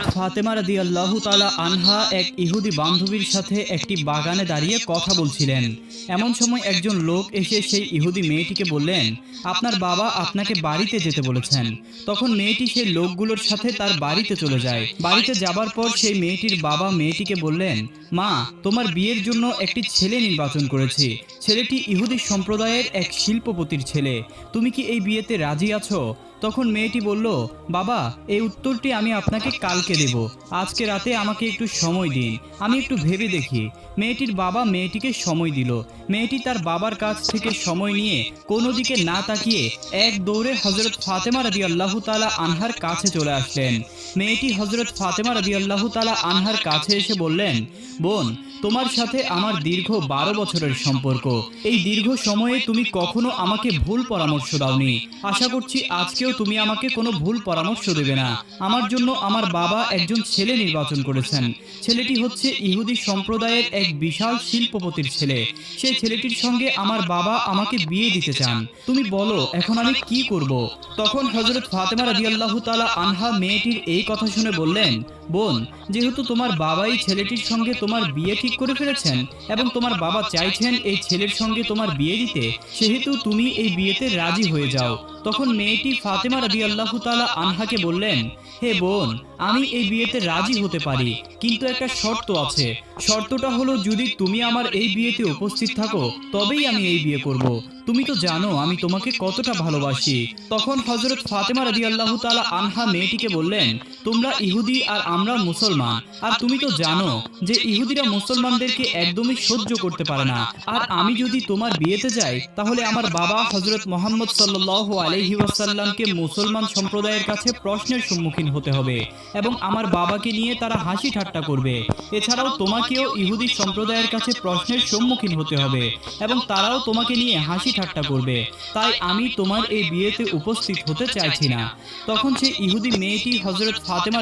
ফাতেমা রাদি আল্লাহ তালা আনহা এক ইহুদি বান্ধবীর সাথে একটি বাগানে দাঁড়িয়ে কথা বলছিলেন। এমন সময় একজন লোক এসে সেই ইহুদি মেয়েটিকে বললেন, আপনার বাবা আপনাকে বাড়িতে যেতে বলেছেন। তখন মেয়েটি সেই লোকগুলোর সাথে তার বাড়িতে চলে যায়। বাড়িতে যাবার পর সেই মেয়েটির বাবা মেয়েটিকে বললেন মা, তোমার বিয়ের জন্য একটি ছেলে নির্বাচন করেছি। ছেলেটি ইহুদি সম্প্রদায়ের এক শিল্পপতির ছেলে। তুমি কি এই বিয়েতে রাজি আছো? তখন মেয়েটি বলল, বাবা, এই উত্তরটি আমি আপনাকে কালকে দেব। আজকে রাতে আমাকে একটু সময় দিন। আমি একটু ভেবে দেখি। মেয়েটির বাবা মেয়েটিকে সময় দিল। মেয়েটি তার বাবার কাছ থেকে সময় নিয়ে কোনো দিকে না তাকিয়ে এক দৌড়ে হজরত ফাতেমা রাদি আল্লাহ তালা আনহার কাছে চলে আসলেন। মেয়েটি হজরত ফাতেমা রাদি আল্লাহ তালা আনহার কাছে এসে বললেন বোন, তোমার সাথে আমার দীর্ঘ বারো বছরের সম্পর্ক। এই দীর্ঘ সময়ে তুমি কখনো আমাকে ভুল পরামর্শ দাওনি। আশা করছি আজকেও তুমি আমাকে কোনো ভুল পরামর্শ দেবে না। আমার জন্য আমার বাবা একজন ছেলে নির্বাচন করেছেন। ছেলেটি হচ্ছে ইহুদি সম্প্রদায়ের এক বিশাল শিল্পপতির ছেলে। সেই ছেলেটির সঙ্গে আমার বাবা আমাকে বিয়ে দিতে চান। তুমি বলো, এখন আমি কি করব? তখন হজরত ফাতেমা রাদিয়াল্লাহু তাআলা আনহা মেয়েটির এই কথা শুনে বললেন, বোন, যেহেতু তোমার বাবাই ছেলেটির সঙ্গে তোমার বিয়ে ঠিক করে ফেলেছেন এবং তোমার বাবা চাইছেন এই ছেলের সঙ্গে তোমার বিয়ে দিতে, সেহেতু তুমি এই বিয়েতে রাজি হয়ে যাও। তখন মেয়েটি ফাতেমা রাদি আল্লাহ তালা আনহাকে বললেন হে বোন আমি এই বিয়েতে রাজি হতে পারি কিন্তু একটা শর্ত আছে। শর্তটা হলো যদি তুমি আমার এই বিয়েতে উপস্থিত থাকো তবেই আমি এই বিয়ে করব। তুমি তো জানো আমি তোমাকে কতটা ভালোবাসি। তখন হজরত ফাতেমা রাদি আল্লাহ তালা আনহা মেয়েটিকে বললেন তোমরা ইহুদি আর আমরা মুসলমান আর তুমি তো জানো যে ইহুদিরা মুসলমানদেরকে একদমই সহ্য করতে পারে না। আর আমি যদি তোমার বিয়েতে যাই তাহলে আমার বাবা হজরত মোহাম্মদ সাল্লাহ আলহি ওয়াসাল্লামকে মুসলমান সম্প্রদায়ের কাছে প্রশ্নের সম্মুখীন হতে হবে এবং আমার বাবাকে নিয়ে তারা হাসি ঠাট্টা করবে। এছাড়াও তোমাকেও ইহুদি সম্প্রদায়ের কাছে প্রশ্নের সম্মুখীন হতে হবে এবং তারাও তোমাকে নিয়ে হাসি ঠাট্টা করবে। তাই আমি তোমার এই বিয়েতে উপস্থিত হতে চাইছি না। তখন সে ইহুদি মেয়েটি হজরত ফাতেমা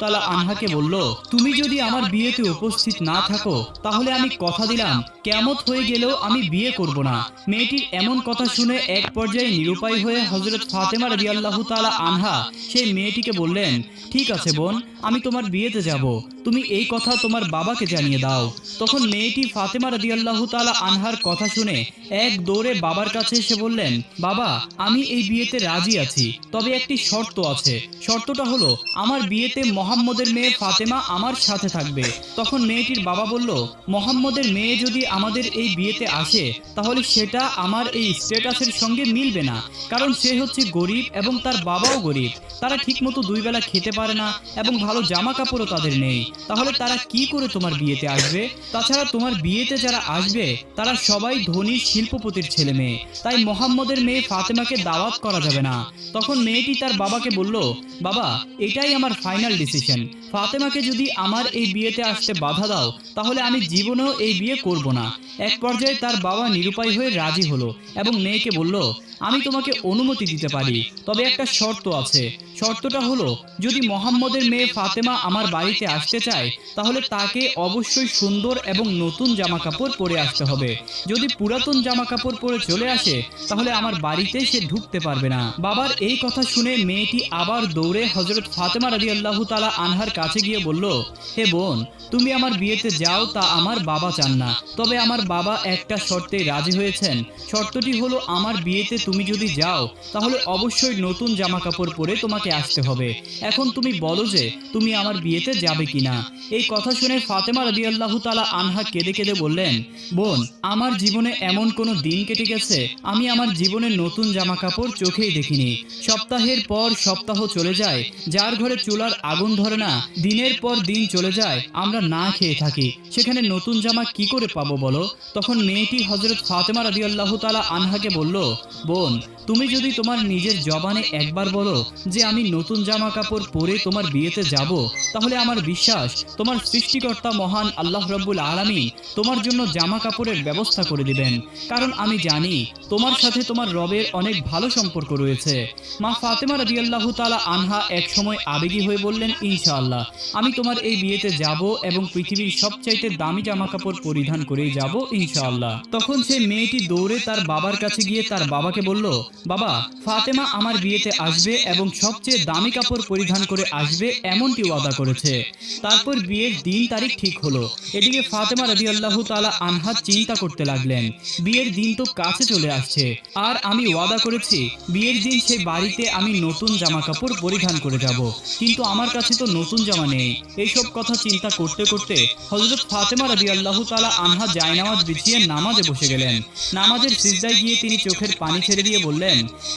তাআলা আনহাকে বলল, তুমি যদি আমার বিয়েতে উপস্থিত না থাকো, তাহলে আমি কথা দিলাম। কেমত হয়ে গেলেও আমি বিয়ে করব না। মেয়েটির এমন কথা শুনে এক পর্যায়ে নিরুপায় হয়ে হজরত ফাতেমা রাজি আল্লাহ তালা আনহা সেই মেয়েটিকে বললেন ঠিক আছে বোন আমি তোমার বিয়েতে যাব। তুমি এই কথা তোমার বাবাকে জানিয়ে দাও। তখন মেয়েটি ফাতেমা রাদিয়াল্লাহু তালা আনহার কথা শুনে এক দৌড়ে বাবার কাছে এসে বললেন, বাবা, আমি এই বিয়েতে রাজি আছি, তবে একটি শর্ত আছে। শর্তটা হলো, আমার বিয়েতে মোহাম্মদের মেয়ে ফাতেমা আমার সাথে থাকবে। তখন মেয়েটির বাবা বলল, মোহাম্মদের মেয়ে যদি আমাদের এই বিয়েতে আসে, তাহলে সেটা আমার এই স্ট্যাটাসের সঙ্গে মিলবে না, কারণ সে হচ্ছে গরিব এবং তার বাবাও গরিব। তারা ঠিকমতো দুই বেলা খেতে পারে না এবং ভালো জামা কাপড়ও তাদের নেই। তাহলে তারা কি করে তোমার বিয়েতে আসবে? তাছাড়া তোমার বিয়েতে যারা আসবে তারা সবাই ধনী শিল্পপতির ছেলে মেয়ে। তাই মোহাম্মদের মেয়ে ফাতেমাকে দাওয়াত করা যাবে না। তখন মেয়েটি তার বাবাকে বলল বাবা এটাই আমার ফাইনাল ডিসিশন ফাতেমাকে যদি আমার এই বিয়েতে আসতে বাধা দাও তাহলে আমি জীবনেও এই বিয়ে করব না। এক পর্যায়ে তার বাবা নিরুপায় হয়ে রাজি হলো এবং মেয়েকে বলল আমি তোমাকে অনুমতি দিতে পারি তবে একটা শর্ত আছে শর্তটা হলো যদি মোহাম্মদের মেয়ে ফাতেমা আমার বাড়িতে আসতে চায় তাহলে তাকে অবশ্যই সুন্দর এবং নতুন জামা কাপড় পরে আসতে হবে। যদি পুরাতন জামা কাপড় পরে চলে আসে তাহলে আমার বাড়িতে সে ঢুকতে পারবে না। বাবার এই কথা শুনে মেয়েটি আবার দৌড়ে হজরত ফাতেমা রাজি আল্লাহ তালা আনহার কাছে গিয়ে বলল হে বোন তুমি আমার বিয়েতে যাও তা আমার বাবা চান না। তবে আমার বাবা একটা শর্তে রাজি হয়েছেন। শর্তটি হলো আমার বিয়েতে তুমি যদি যাও তাহলে অবশ্যই নতুন জামা কাপড় পরে তোমাকে আসতে হবে। এখন তুমি বলো যে তুমি আমার বিয়েতে যাবে কিনা? এই কথা শুনে ফাতেমা রাদিয়াল্লাহু তাআলা আনহা কেঁদে কেঁদে বললেন, বোন, আমার জীবনে এমন কোনো দিন কেটে গেছে, আমি আমার জীবনে নতুন জামা কাপড় চোখেই দেখিনি। সপ্তাহের পর সপ্তাহ চলে যায়, যার ঘরে চুলার আগুন ধরে না, দিনের পর দিন চলে যায়, আমরা না খেয়ে থাকি। সেখানে নতুন জামা কি করে পাবো বলো? তখন মেয়েটি হজরত ফাতেমা রাদিয়াল্লাহু তালা আনহাকে বলল, বোন তুমি যদি তোমার নিজের জবানে একবার বলো যে আমি নতুন জামা কাপড় পরে তোমার বিয়েতে যাব, তাহলে আমার বিশ্বাস, তোমার সৃষ্টিকর্তা মহান আল্লাহ রব্বুল আলামিন তোমার জন্য জামা কাপড়ের ব্যবস্থা করে দিবেন। কারণ আমি জানি, তোমার সাথে তোমার রবের অনেক ভালো সম্পর্ক রয়েছে। মা ফাতেমা রাদিয়াল্লাহু তাআলা আনহা এক সময় আবেগী হয়ে বললেন, ইনশাআল্লাহ, আমি তোমার এই বিয়েতে যাব এবং পৃথিবীর সবচাইতে দামি জামা কাপড় পরিধান করেই যাব, ইনশাআল্লাহ। তখন সে মেয়েটি দৌড়ে তার বাবার কাছে গিয়ে তার বাবাকে বলল বাবা, ফাতেমা আমার বিয়েতে আসবে এবং সবচেয়ে দামি কাপড় পরিধান করে আসবে এমনটি ওয়াদা করেছে। তারপর বিয়ের দিন তারিখ ঠিক হলো। এদিকে ফাতেমা রাজি আল্লাহ তালা আনহা চিন্তা করতে লাগলেন। বিয়ের দিন তো কাছে চলে আসছে। আর আমি ওয়াদা করেছি, বিয়ের দিন সেই বাড়িতে আমি নতুন জামা কাপড় পরিধান করে যাব। কিন্তু আমার কাছে তো নতুন জামা নেই। এইসব কথা চিন্তা করতে করতে হজরত ফাতেমা রাজি আল্লাহ তালা আনহা জায়নামাজ বিছিয়ে নামাজে বসে গেলেন। নামাজের সিজদায় গিয়ে তিনি চোখের পানি ছেড়ে দিয়ে বললেন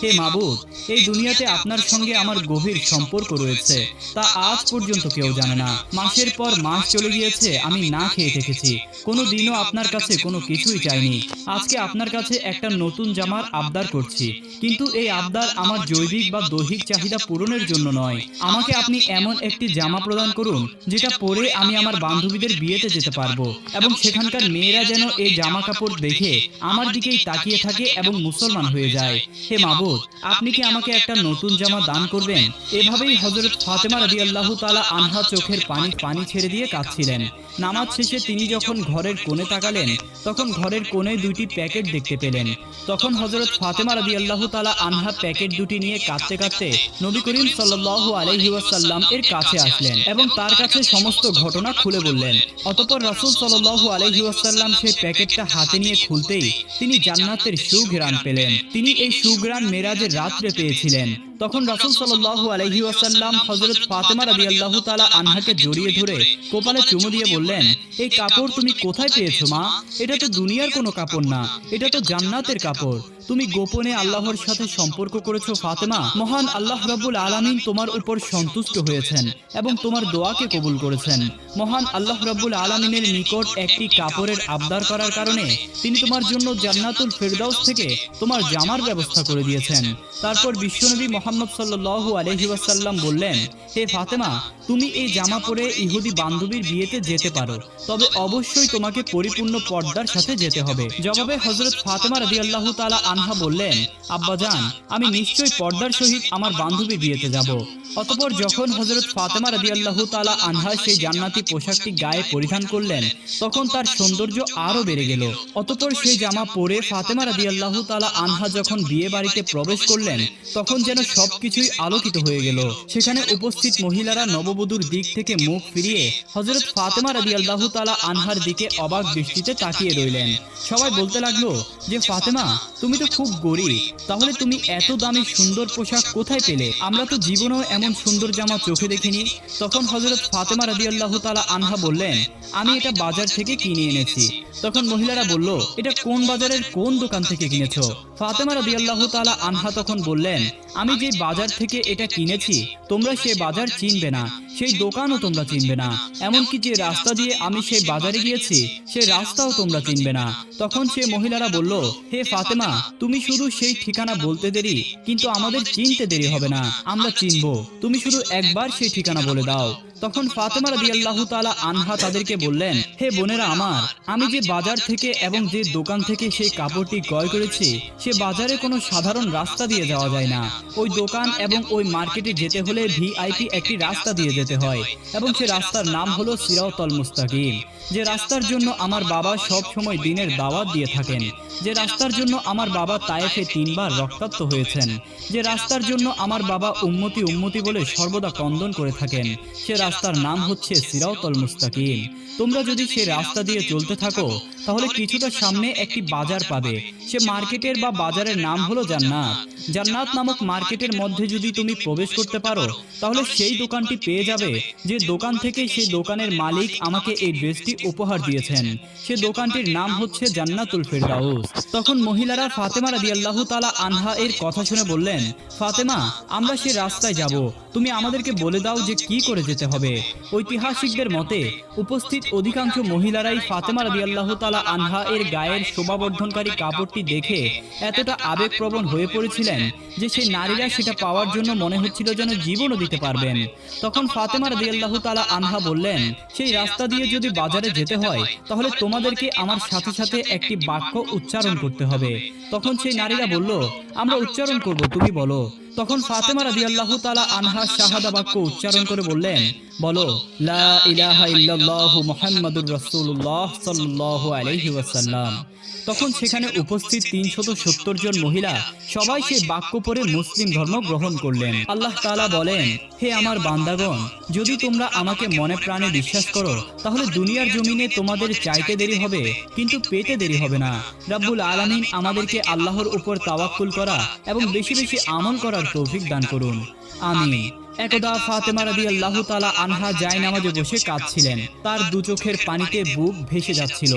হে মাবুদ, এই দুনিয়াতে আপনার সঙ্গে আমার গভীর সম্পর্ক রয়েছে। তা আজ পর্যন্ত কেউ জানে না। মাসের পর মাস চলে গিয়েছে, আমি না খেয়ে থেকেছি। কোনো দিনও আপনার কাছে কোনো কিছুই চাইনি। আজকে আপনার কাছে একটা নতুন জামার আবদার করছি। কিন্তু এই আবদার আমার জৈবিক বা দৈহিক চাহিদা পূরণের জন্য নয়। আমাকে আপনি এমন একটি জামা প্রদান করুন, যেটা পরে আমি আমার বান্ধবীদের বিয়েতে যেতে পারব এবং সেখানকার মেয়েরা যেন এই জামা কাপড় দেখে আমার দিকেই তাকিয়ে থাকে এবং মুসলমান হয়ে যায়। হে মাবুদ আপনি কি আমাকে একটা নতুন জামা দান করবেন? এভাবেই হজরত ফাতেমা রাজি আল্লাহ তালা আনহা চোখের পানি পানি ছেড়ে দিয়ে কাঁদছিলেন। নামাজ শেষে তিনি যখন ঘরের কোণে তাকালেন তখন ঘরের কোণে দুইটি প্যাকেট দেখতে পেলেন। তখন হজরত ফাতেমা রাজি আল্লাহ তালা আনহা প্যাকেট দুটি নিয়ে কাঁদতে কাঁদতে নবী করিম সাল্লাহ আলহিউসাল্লাম এর কাছে আসলেন এবং তার কাছে সমস্ত ঘটনা খুলে বললেন। অতপর রাসূল সাল্লাহ আলহিউসাল্লাম সেই প্যাকেটটা হাতে নিয়ে খুলতেই তিনি জান্নাতের সুঘ্রাণ পেলেন তিনি এই সুঘ্রাণ মেরাজের রাত্রে পেয়েছিলেন। তখন রাসূল সাল্লাল্লাহু আলাইহি ওয়াসাল্লাম হযরত ফাতেমা রাদিয়াল্লাহু তাআলা আনহাকে জড়িয়ে ধরে কপালে চুমু দিয়ে বললেন, এই কাপড় তুমি কোথায় পেয়েছ, মা? এটা তো দুনিয়ার কোনো কাপড় না। এটা তো জান্নাতের কাপড়। তুমি গোপনে আল্লাহর সাথে সম্পর্ক করেছ, ফাতেমা? মহান আল্লাহ রাব্বুল আলামিন তোমার উপর সন্তুষ্ট হয়েছেন এবং তোমার দোয়াকে কবুল করেছেন। মহান আল্লাহ রাব্বুল আলামিনের নিকট একটি কাপড়ের আবদার করার কারণে তিনি তোমার জন্য জান্নাতুল ফেরদাউস থেকে তোমার জামার ব্যবস্থা করে দিয়েছেন। তারপর বিশ্বনবী মোহাম্মদ সাল্লাল্লাহু আলাইহি ওয়াসাল্লাম বললেন, হে ফাতেমা, তুমি এই জামা পরে ইহুদি বান্ধবীর বিয়েতে যেতে পারো। তবে অবশ্যই তোমাকে পরিপূর্ণ পর্দার সাথে যেতে হবে। জবাবে হযরত ফাতেমা রাদিয়াল্লাহু তাআলা আনহা বললেন আব্বাজান আমি নিশ্চয়ই পর্দার সহিত আমার বান্ধবীর বিয়েতে যাব। অতপর যখন হযরত ফাতেমা রাদিয়াল্লাহু তাআলা আনহা সেই জান্নাতি পোশাকটি গায়ে পরিধান করলেন, তখন তার সৌন্দর্য আরও বেড়ে গেল। অতপর সেই জামা পরে ফাতেমা রাদিয়াল্লাহু তালা আনহা যখন বিয়ে বাড়িতে প্রবেশ করলেন, তখন যেন সবকিছুই আলোকিত হয়ে গেল। সেখানে উপস্থিত মহিলারা নববধূর দিক থেকে মুখ ফিরিয়ে হযরত ফাতেমা রাদিয়াল্লাহু তাআলা আনহার দিকে অবাক দৃষ্টিতে তাকিয়ে রইলেন। সবাই বলতে লাগল যে, ফাতেমা, তুমি তো খুব গরিব। তাহলে তুমি এত দামি সুন্দর পোশাক কোথায় পেলে? আমরা তো জীবনেও এমন সুন্দর জামা চোখে দেখিনি। তখন হযরত ফাতেমা রাদিয়াল্লাহু তাআলা আনহা বললেন, আমি এটা বাজার থেকে কিনে এনেছি। তখন মহিলারা বলল, এটা কোন বাজারের কোন দোকান থেকে কিনেছো? ফাতেমা রাদিয়াল্লাহু তাআলা আনহা তখন বললেন, আমি যে বাজার থেকে এটা কিনেছি তোমরা সে বাজার চিনবে না। সেই দোকানও তোমরা চিনবে না। এমনকি যে রাস্তা দিয়ে আমি সেই বাজারে গিয়েছি সেই রাস্তাও তোমরা চিনবে না। তখন সে মহিলারা বলল হে ফাতেমা তুমি শুধু সেই ঠিকানা বলতে দেরি কিন্তু আমাদের চিনতে দেরি হবে না। আমরা চিনবো। তুমি শুধু একবার সেই ঠিকানা বলে দাও। তখন ফাতেমা রাদিয়াল্লাহু তাআলা আনহা তাদেরকে বললেন হে বোনেরা আমার আমি যে বাজার থেকে এবং যে দোকান থেকে সেই কাপড়টি ক্রয় করেছি সে বাজারে কোনো সাধারণ রাস্তা দিয়ে যাওয়া যায় না ওই দোকান এবং ওই মার্কেটে যেতে হলে ভিআইপি একটি রাস্তা দিয়ে যেতে হয়। এবং সে রাস্তার নাম হলো সিরাউতল মুস্তাকিম যে রাস্তার জন্য আমার বাবা সব সময় দিনের দাওয়াত দিয়ে থাকেন। যে রাস্তার জন্য আমার বাবা তায়েফে তিনবার রক্তাক্ত হয়েছেন। যে রাস্তার জন্য আমার বাবা উন্মতি উন্মতি বলে সর্বদা কন্দন করে থাকেন। সে রাস্তার নাম হচ্ছে সিরাউতল মুস্তাকিম। তোমরা যদি সে রাস্তা দিয়ে চলতে থাকো, তাহলে কিছুটা সামনে একটি বাজার পাবে। সে মার্কেটের বা বাজারের নাম হলো জান্নাত। জান্নাত নামক মার্কেটের মধ্যে যদি তুমি প্রবেশ করতে পারো, তাহলে সেই দোকানটি পেয়ে যাবে যে দোকান থেকে সেই দোকানের মালিক আমাকে এই ড্রেসটি উপহার দিয়েছেন। সে দোকানটির নাম হচ্ছে জান্নাতুল ফেরদাউস। তখন মহিলারা ফাতেমা রাদিয়াল্লাহু তাআলা আনহা এর কথা শুনে বললেন, ফাতেমা, আমরা সে রাস্তায় যাব। তুমি আমাদেরকে বলে দাও যে কি করে যেতে হবে। ঐতিহাসিকদের মতে, উপস্থিত অধিকাংশ মহিলারাই ফাতেমা রাদিয়াল্লাহু তাআলা আনহা এর গায়ের শোভাবর্ধনকারী কাপড়টি দেখে এতটা আবেগপ্রবণ হয়ে পড়েছিলেন যে সেই নারীরা সেটা পাওয়ার জন্য মনে হচ্ছিল যেন জীবনও দিতে পারবেন। তখন ফাতেমা রাদিয়াল্লাহু তালা আনহা বললেন, সেই রাস্তা দিয়ে যদি বাজারে যেতে হয়, তাহলে তোমাদেরকে আমার সাথে সাথে একটি বাক্য উচ্চারণ করতে হবে। তখন সেই নারীরা বলল, আমরা উচ্চারণ করব, তুমি বলো। তখন ফাতেমা রাজি আল্লাহ তালা আনহা শাহাদা বাক্য উচ্চারণ করে বললেন, বলো, লা মুহাম্মাদুর রাসূলুল্লাহ সাল্লাল্লাহু আলাইহি ওয়াসাল্লাম। তখন সেখানে উপস্থিত সত্তর জন মহিলা সবাই সেই বাক্য পরে মুসলিম ধর্ম গ্রহণ করলেন। আল্লাহ তাআলা বলেন, হে আমার বান্দাগণ, যদি তোমরা আমাকে মনে প্রাণে বিশ্বাস করো, তাহলে দুনিয়ার জমিনে তোমাদের চাইতে দেরি হবে, কিন্তু পেতে দেরি হবে না। রাব্বুল আলামিন আমাদেরকে আল্লাহর উপর তাওয়াক্কুল করা এবং বেশি বেশি আমল করার তৌফিক দান করুন। আমিন। একদা ফাতেমা রাদিয়াল্লাহু তাআলা আনহা জায় নামাজে বসে কাঁদছিলেন। তার দু চোখের পানিতে বুক ভেসে যাচ্ছিল।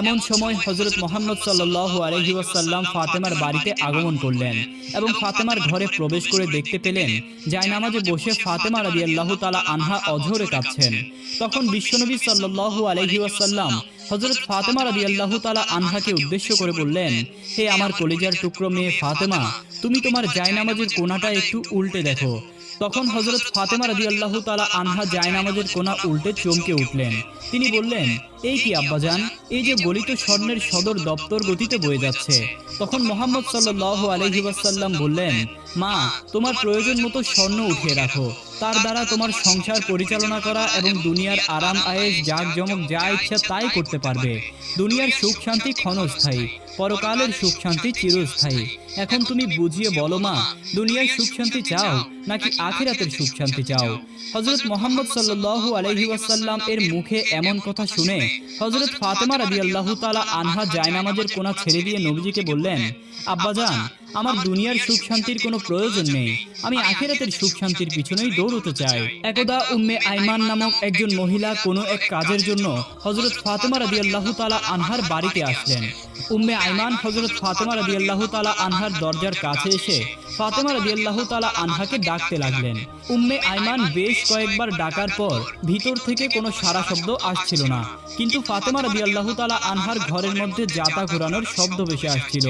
এমন সময় হযরত মুহাম্মদ সাল্লাল্লাহু আলাইহি ওয়াসাল্লাম ফাতেমার বাড়িতে আগমন করলেন এবং ফাতেমার ঘরে প্রবেশ করে দেখতে পেলেন জায় নামাজে বসে ফাতেমা রাদিয়াল্লাহু তাআলা আনহা অঝরে কাঁদছেন। তখন বিশ্বনবী সাল্লাল্লাহু আলাইহি ওয়াসাল্লাম হযরত ফাতেমা রাদিয়াল্লাহু তাআলা আনহাকে উদ্দেশ্য করে বললেন, হে আমার কলিজার টুকরো মেয়ে ফাতেমা, তুমি তোমার জায়নামাজের কোনাটা একটু উল্টে দেখো। তখন হজরত ফাতেমা রাজি আল্লাহ তালা আনহা জায়নামাজের কোনা উল্টে চমকে উঠলেন। তিনি বললেন, এই কি আব্বাজান? এই যে গলিত স্বর্ণের সদর দপ্তর গতিতে বয়ে যাচ্ছে। তখন মোহাম্মদ সাল্লাহ আলহিবাসাল্লাম বললেন মা তোমার প্রয়োজন মতো স্বর্ণ উঠিয়ে রাখো। তার দ্বারা তোমার সংসার পরিচালনা করা এবং দুনিয়ার আরাম আয়েস জাক জমক যা ইচ্ছা তাই করতে পারবে। দুনিয়ার সুখ শান্তি ক্ষণস্থায়ী পরকালের সুখ শান্তি চিরস্থায়ী। এখন তুমি বুঝিয়ে বলো মা দুনিয়ার সুখ শান্তি চাও নাকি আখিরাতের সুখ শান্তি চাও? হজরত মোহাম্মদ সাল্লাল্লাহু আলাইহি ওয়াসাল্লাম এর মুখে এমন কথা শুনে হজরত ফাতেমা রাদিয়াল্লাহু তাআলা আনহা জায়নামাজের কোনা ছেড়ে দিয়ে নবীজিকে বললেন আব্বাজান আমার দুনিয়ার সুখ শান্তির কোনো প্রয়োজন নেই। আমি আখিরাতের সুখ শান্তির পিছনেই দৌড়তে চাই। একদা উম্মে আইমান নামক একজন মহিলা কোনো এক কাজের জন্য হজরত ফাতেমা রাদিয়াল্লাহু তাআলা আনহার বাড়িতে আসলেন। উম্মে আইমান হজরত ফাতেমা রাদিয়াল্লাহু তাআলা আনহার দরজার কাছে এসে ফাতেমা রাদিয়াল্লাহু তাআলা আনহাকে ডাকতে লাগলেন। উম্মে আইমান বেশ কয়েকবার ডাকার পর ভিতর থেকে কোনো সারা শব্দ আসছিল না। কিন্তু ফাতেমা রাদিয়াল্লাহু তালা আনহার ঘরের মধ্যে জাতা ঘোরানোর শব্দ ভেসে আসছিল।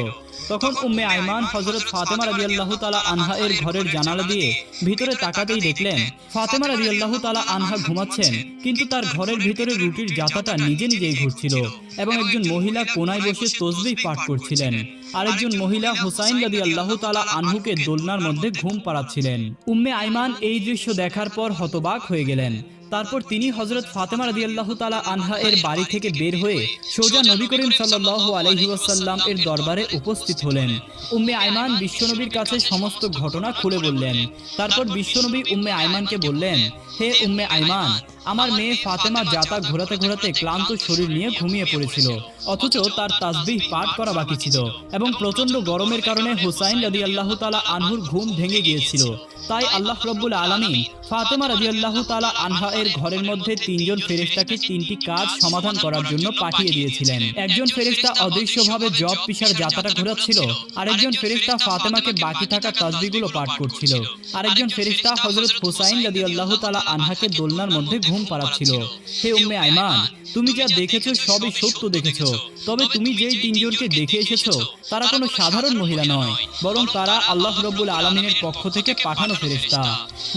তখন উম্মে আইমান হজরত ফাতেমা রাদিয়াল্লাহু তাআলা আনহা এর ঘরের জানালা দিয়ে ভিতরে তাকাতেই দেখলেন ফাতেমা রাদিয়াল্লাহু তাআলা আনহা ঘুমাচ্ছেন কিন্তু তার ঘরের ভিতরে রুটির জাতাটা নিজে নিজেই ঘুরছিল এবং একজন মহিলা কোনায় বসে তসবিহ পাঠ করছিলেন। আরেকজন মহিলা হুসাইন রাদি আল্লাহ তালা আনহুকে দোলনার মধ্যে ঘুম পাড়াচ্ছিলেন। উম্মে আইমান এই দৃশ্য দেখার পর হতবাক হয়ে গেলেন। তারপর তিনি হজরত ফাতেমা রাজি আল্লাহ তালা আনহা এর বাড়ি থেকে বের হয়ে সোজা নবী করিম সাল্লাহ আলহি ওয়াসাল্লাম এর দরবারে উপস্থিত হলেন। উম্মে আইমান বিশ্বনবীর কাছে সমস্ত ঘটনা খুলে বললেন। তারপর বিশ্বনবী উম্মে আইমানকে বললেন, হে উম্মে আইমান আমার মেয়ে ফাতেমা জাতা ঘোরাতে ঘোরাতে ক্লান্ত শরীর নিয়ে ঘুমিয়ে পড়েছিল, অথচ তার তাসবিহ পাঠ করা বাকি ছিল এবং প্রচণ্ড গরমের কারণে হুসাইন রাদি আল্লাহ তালা আনহুর ঘুম ভেঙে গিয়েছিল। তাই আল্লাহ রব্বুল আলমী ফাতেমা রাজি আল্লাহ তালা আনহা এর ঘরের মধ্যে তিনজন ফেরেস্তাকে তিনটি কাজ সমাধান করার জন্য পাঠিয়ে দিয়েছিলেন। একজন ফেরেস্তা অদৃশ্যভাবে জব পিসার যাত্রাটা ঘোরাচ্ছিল, আরেকজন ফেরেস্তা ফাতেমাকে বাকি থাকা তসবিগুলো পাঠ করছিল। আরেকজন ফেরেস্তা হজরত হুসাইন রাদি আল্লাহ তালা আনহাকে দোলনার মধ্যে ঘুম পাড়াচ্ছিল হে উম্মে আইমান তুমি যা দেখেছ সবই সত্য দেখেছ। তবে তুমি যেই তিনজনকে দেখে এসেছ তারা কোনো সাধারণ মহিলা নয় বরং তারা আল্লাহ রব্বুল আলমিনের পক্ষ থেকে পাঠানো ফেরেস্তা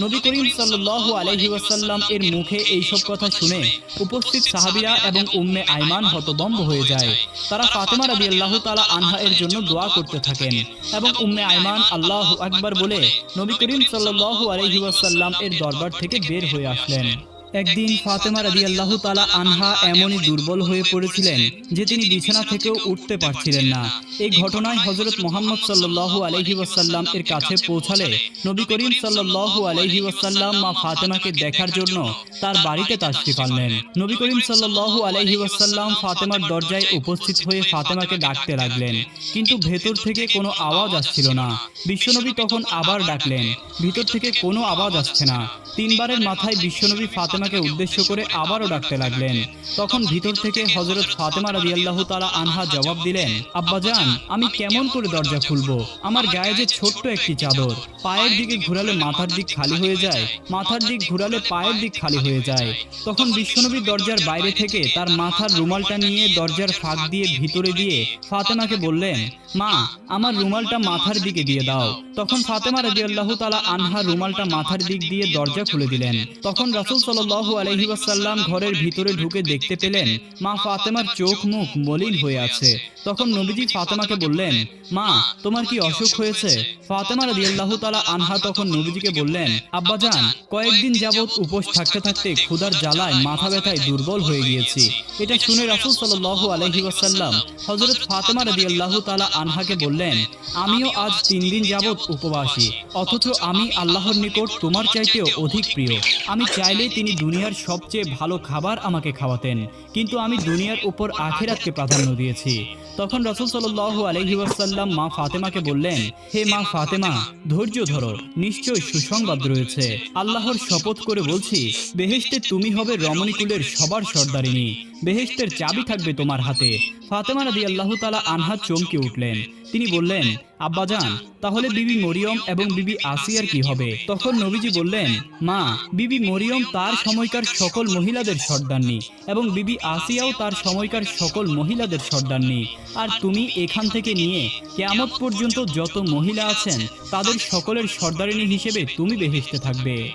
নবী করিম সাল্লাল্লাহু আলাইহি ওয়াসাল্লাম এর মুখে এইসব কথা শুনে উপস্থিত সাহাবীরা এবং উম্মে আইমান হতবম্ব হয়ে যায়। তারা ফাতেমা রাদিয়াল্লাহু তাআলা আনহা এর জন্য দোয়া করতে থাকেন এবং উম্মে আইমান আল্লাহু আকবার বলে নবী করিম সাল্লাল্লাহু আলাইহি ওয়াসাল্লাম এর দরবার থেকে বের হয়ে আসলেন একদিন ফাতেমা রাদি আল্লাহ তালা আনহা এমনই দুর্বল হয়ে পড়েছিলেন যে তিনি বিছানা থেকেও উঠতে পারছিলেন না। এই ঘটনায় হজরত মোহাম্মদ সাল্লাহ আলহি ওয়াসাল্লাম এর কাছে পৌঁছালে নবী করিম সাল্লাহ আলহি ওয়াসাল্লাম মা ফাতেমাকে দেখার জন্য তার বাড়িতে তাশরিফ পারলেন নবী করিম সাল্লাহ আলহি ওয়াসাল্লাম ফাতেমার দরজায় উপস্থিত হয়ে ফাতেমাকে ডাকতে লাগলেন। কিন্তু ভেতর থেকে কোনো আওয়াজ আসছিল না। বিশ্বনবী তখন আবার ডাকলেন ভিতর থেকে কোনো আওয়াজ আসছে না তিনবারের মাথায় বিশ্বনবী ফাতেমাকে উদ্দেশ্য করে আবারও ডাকতে লাগলেন। তখন ভিতর থেকে হজরত ফাতেমা রাজি আল্লাহ তালা আনহা জবাব দিলেন, আব্বাজান, আমি কেমন করে দরজা খুলবো? আমার গায়ে যে ছোট্ট একটি চাদর। পায়ের দিকে ঘুরালে মাথার দিক খালি হয়ে যায়, মাথার দিক ঘুরালে পায়ের দিক খালি হয়ে যায়। তখন বিশ্বনবী দরজার বাইরে থেকে তার মাথার রুমালটা নিয়ে দরজার ফাঁক দিয়ে ভিতরে দিয়ে ফাতেমাকে বললেন, মা, আমার রুমালটা মাথার দিকে দিয়ে দাও। তখন ফাতেমা রাজি আল্লাহ তালা আনহা রুমালটা মাথার দিক দিয়ে দরজা খুলে দিলেন। তখন রাসূল সাল্লাল্লাহু আলাইহি ওয়াসাল্লাম ঘরের ভিতরে ঢুকে দেখতে পেলেন, মা ফাতেমার চোখ মুখ মলিন হয়ে আছে। তখন নবীজি ফাতেমাকে বললেন, মা, তোমার কি অসুখ হয়েছে? ফাতেমা রাদিয়াল্লাহু তাআলা আনহা তখন নবীজিকে বললেন আব্বাজান কয়েকদিন যাবৎ উপোস থাকতে থাকতে ক্ষুধার জ্বালায় মাথা ব্যথায় দুর্বল হয়ে গিয়েছি। এটা শুনে রাসূল সাল্লাল্লাহু আলাইহি ওয়াসাল্লাম হযরত ফাতেমা রাদিয়াল্লাহু তাআলা আনহাকে বললেন, আমিও আজ তিন দিন যাবৎ উপবাসী, অথচ আমি আল্লাহর নিকট তোমার চাইতেও অধিক প্রিয়। আমি চাইলে তিনি দুনিয়ার সবচেয়ে ভালো খাবার আমাকে খাওয়াতেন, কিন্তু আমি দুনিয়ার উপর আখেরাতকে প্রাধান্য দিয়েছি। তখন রাসূল সাল্লাল্লাহু আলাইহি ওয়াসাল্লাম মা ফাতেমাকে বললেন, হে মা ফাতেমা, ধৈর্য ধরো নিশ্চয় সুসংবাদ রয়েছে। আল্লাহর শপথ করে বলছি, বেহেশতে তুমি হবে রমণীকুলের সবার সর্দারিনী, বেহেশতের চাবি থাকবে তোমার হাতে। ফাতেমা রাদি আল্লাহ তালা আনহা চমকে উঠলেন। তিনি বললেন আব্বাজান তাহলে বিবি মরিয়ম এবং বিবি আসিয়ার কি হবে? তখন নবীজি বললেন, মা, বিবি মরিয়ম তার সময়কার সকল মহিলাদের সর্দারনি এবং বিবি আসিয়াও তার সময়কার সকল মহিলাদের সর্দারনি। আর তুমি এখান থেকে নিয়ে কেয়ামত পর্যন্ত যত মহিলা আছেন, তাদের সকলের সর্দারিনী হিসেবে তুমি বেহেশতে থাকবে।